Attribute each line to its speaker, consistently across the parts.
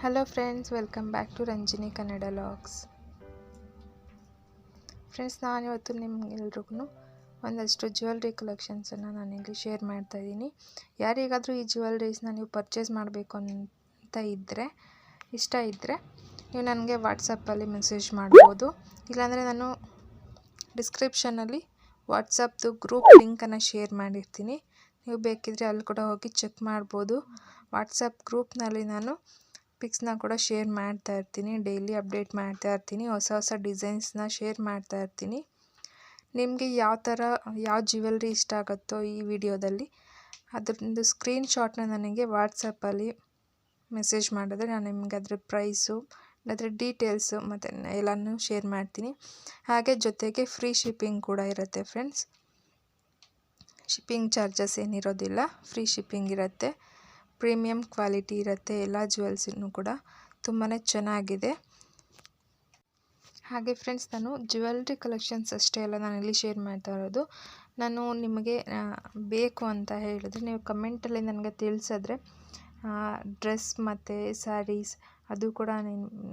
Speaker 1: Hello friends welcome back to Ranjini Kannada vlogs friends ನಾನಿವತ್ತು ನಿಮ್ಗೆಲ್ರಿಗೂ ಒಂದಷ್ಟು ಜ್ಯುವೆಲ್ರಿ ಕಲೆಕ್ಷನ್ಸನ್ನು ನಾನಿಲ್ಲಿ ಶೇರ್ ಮಾಡ್ತಾ ಇದ್ದೀನಿ. ಯಾರಿಗಾದರೂ ಈ ಜ್ಯುವೆಲ್ರೀಸ್ನ ನೀವು ಪರ್ಚೇಸ್ ಮಾಡಬೇಕು ಅಂತ ಇದ್ದರೆ ಇಷ್ಟ ಇದ್ದರೆ ನೀವು ನನಗೆ ವಾಟ್ಸಪ್ಪಲ್ಲಿ ಮೆಸೇಜ್ ಮಾಡ್ಬೋದು. ಇಲ್ಲಾಂದರೆ ನಾನು ಡಿಸ್ಕ್ರಿಪ್ಷನಲ್ಲಿ ವಾಟ್ಸಪ್ದು ಗ್ರೂಪ್ ಲಿಂಕನ್ನು ಶೇರ್ ಮಾಡಿರ್ತೀನಿ. ನೀವು ಬೇಕಿದ್ದರೆ ಅಲ್ಲಿ ಕೂಡ ಹೋಗಿ ಚೆಕ್ ಮಾಡ್ಬೋದು. ವಾಟ್ಸಪ್ ಗ್ರೂಪ್ನಲ್ಲಿ ನಾನು ಪಿಕ್ಸ್ನ ಕೂಡ ಶೇರ್ ಮಾಡ್ತಾ ಇರ್ತೀನಿ. ಡೈಲಿ ಅಪ್ಡೇಟ್ ಮಾಡ್ತಾ ಇರ್ತೀನಿ. ಹೊಸ ಹೊಸ ಡಿಸೈನ್ಸ್ನ ಶೇರ್ ಮಾಡ್ತಾ ಇರ್ತೀನಿ. ನಿಮಗೆ ಯಾವ ಥರ, ಯಾವ ಜ್ಯುವೆಲ್ರಿ ಇಷ್ಟ ಆಗುತ್ತೋ ಈ ವಿಡಿಯೋದಲ್ಲಿ, ಅದರದ್ದು ಸ್ಕ್ರೀನ್ಶಾಟ್ನ ನನಗೆ ವಾಟ್ಸಪ್ಪಲ್ಲಿ ಮೆಸೇಜ್ ಮಾಡಿದ್ರೆ ನಾನು ನಿಮಗೆ ಅದ್ರ ಪ್ರೈಸು, ಅದರ ಡೀಟೇಲ್ಸು ಮತ್ತು ಎಲ್ಲನೂ ಶೇರ್ ಮಾಡ್ತೀನಿ. ಹಾಗೆ ಜೊತೆಗೆ ಫ್ರೀ ಶಿಪ್ಪಿಂಗ್ ಕೂಡ ಇರುತ್ತೆ ಫ್ರೆಂಡ್ಸ್. ಶಿಪ್ಪಿಂಗ್ ಚಾರ್ಜಸ್ ಏನಿರೋದಿಲ್ಲ, ಫ್ರೀ ಶಿಪ್ಪಿಂಗ್ ಇರುತ್ತೆ. ಪ್ರೀಮಿಯಂ ಕ್ವಾಲಿಟಿ ಇರುತ್ತೆ ಎಲ್ಲ ಜ್ಯುವೆಲ್ಸಿನೂ ಕೂಡ ತುಂಬಾ ಚೆನ್ನಾಗಿದೆ. ಹಾಗೆ ಫ್ರೆಂಡ್ಸ್, ನಾನು ಜ್ಯುವೆಲ್ರಿ ಕಲೆಕ್ಷನ್ಸ್ ಅಷ್ಟೇ ಅಲ್ಲ ನಾನು ಇಲ್ಲಿ ಶೇರ್ ಮಾಡ್ತಾ ಇರೋದು. ನಾನು ನಿಮಗೆ ಬೇಕು ಅಂತ ಹೇಳಿದ್ರೆ ನೀವು ಕಮೆಂಟಲ್ಲಿ ನನಗೆ ತಿಳಿಸಿದ್ರೆ ಡ್ರೆಸ್ ಮತ್ತು ಸ್ಯಾರೀಸ್ ಅದು ಕೂಡ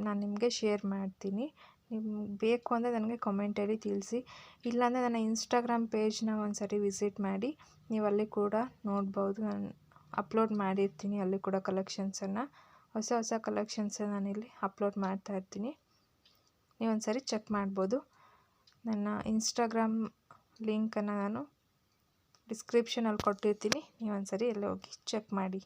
Speaker 1: ನಾನು ನಿಮಗೆ ಶೇರ್ ಮಾಡ್ತೀನಿ. ನಿಮ್ಗೆ ಬೇಕು ಅಂದರೆ ನನಗೆ ಕಮೆಂಟಲ್ಲಿ ತಿಳಿಸಿ. ಇಲ್ಲಾಂದರೆ ನನ್ನ ಇನ್ಸ್ಟಾಗ್ರಾಮ್ ಪೇಜ್ನ ಒಂದು ಸರಿ ವಿಸಿಟ್ ಮಾಡಿ ನೀವು ಅಲ್ಲಿ ಕೂಡ ನೋಡ್ಬೋದು. ನಾನು ಅಪ್ಲೋಡ್ ಮಾಡಿರ್ತೀನಿ. ಅಲ್ಲಿ ಕೂಡ ಕಲೆಕ್ಷನ್ಸನ್ನು ಹೊಸ ಹೊಸ ಕಲೆಕ್ಷನ್ಸ್ ನಾನಿಲ್ಲಿ ಅಪ್ಲೋಡ್ ಮಾಡ್ತಾ ಇರ್ತೀನಿ. ನೀವು ಒಂದು ಸರಿ ಚೆಕ್ ಮಾಡ್ಬೋದು. ನನ್ನ ಇನ್ಸ್ಟಾಗ್ರಾಮ್ ಲಿಂಕನ್ನು ನಾನು ಡಿಸ್ಕ್ರಿಪ್ಷನಲ್ಲಿ ಕೊಟ್ಟಿರ್ತೀನಿ. ನೀವು ಒಂದು ಸರಿ ಅಲ್ಲಿ ಹೋಗಿ ಚೆಕ್ ಮಾಡಿ.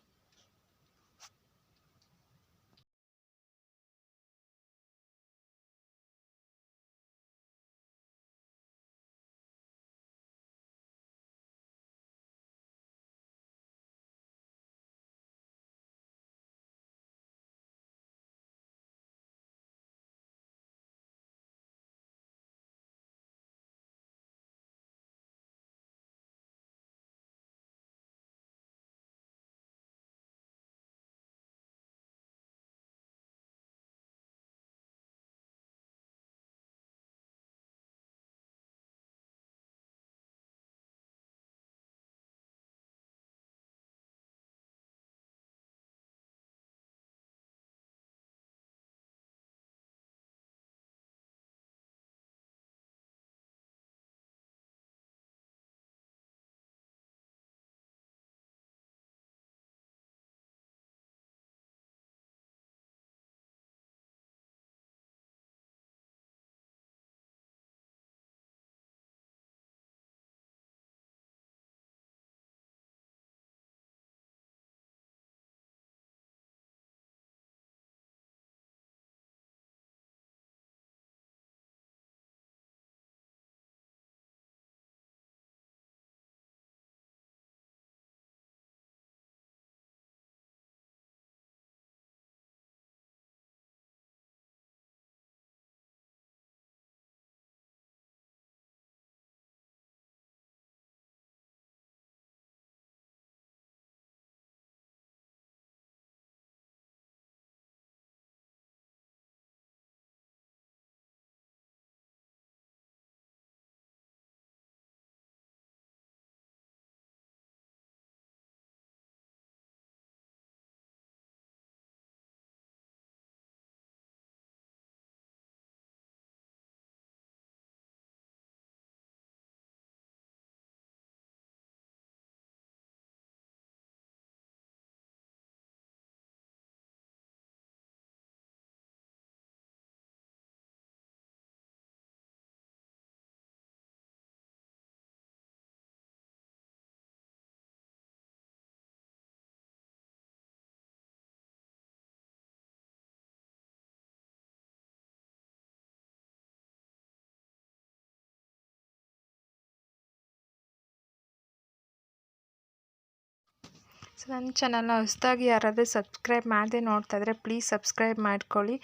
Speaker 1: ಸೊ ನನ್ನ ಚಾನಲ್ನ ಹೊಸದಾಗಿ ಯಾರಾದರೂ ಸಬ್ಸ್ಕ್ರೈಬ್ ಮಾಡದೆ ನೋಡ್ತಾಯಿದ್ರೆ ಪ್ಲೀಸ್ ಸಬ್ಸ್ಕ್ರೈಬ್ ಮಾಡ್ಕೊಳ್ಳಿ.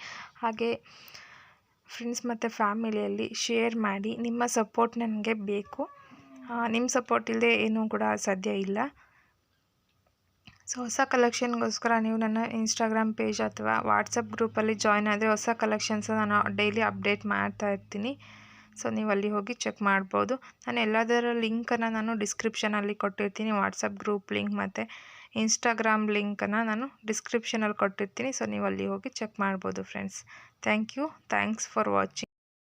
Speaker 1: ಹಾಗೆ ಫ್ರೆಂಡ್ಸ್ ಮತ್ತು ಫ್ಯಾಮಿಲಿಯಲ್ಲಿ ಶೇರ್ ಮಾಡಿ. ನಿಮ್ಮ ಸಪೋರ್ಟ್ ನನಗೆ ಬೇಕು. ನಿಮ್ಮ ಸಪೋರ್ಟ್ ಇಲ್ಲದೆ ಏನೂ ಕೂಡ ಸಾಧ್ಯ ಇಲ್ಲ. ಸೊ, ಹೊಸ ಕಲೆಕ್ಷನ್ಗೋಸ್ಕರ ನೀವು ನನ್ನ ಇನ್ಸ್ಟಾಗ್ರಾಮ್ ಪೇಜ್ ಅಥವಾ ವಾಟ್ಸಪ್ ಗ್ರೂಪಲ್ಲಿ ಜಾಯ್ನ್ ಆದರೆ ಹೊಸ ಕಲೆಕ್ಷನ್ಸ್ ನಾನು ಡೈಲಿ ಅಪ್ಡೇಟ್ ಮಾಡ್ತಾ ಇರ್ತೀನಿ ಸೊ ನೀವು ಅಲ್ಲಿ ಹೋಗಿ ಚೆಕ್ ಮಾಡ್ಬೋದು. ನಾನು ಎಲ್ಲದರ ಲಿಂಕನ್ನು ನಾನು ಡಿಸ್ಕ್ರಿಪ್ಷನಲ್ಲಿ ಕೊಟ್ಟಿರ್ತೀನಿ. ವಾಟ್ಸಪ್ ಗ್ರೂಪ್ ಲಿಂಕ್ ಮತ್ತು ಇನ್ಸ್ಟಾಗ್ರಾಮ್ ಲಿಂಕನ್ನು ನಾನು ಡಿಸ್ಕ್ರಿಪ್ಷನಲ್ಲಿ ಕೊಟ್ಟಿರ್ತೀನಿ. ಸೊ ನೀವು ಅಲ್ಲಿ ಹೋಗಿ ಚೆಕ್ ಮಾಡ್ಬೋದು friends. Thank you. Thanks for watching.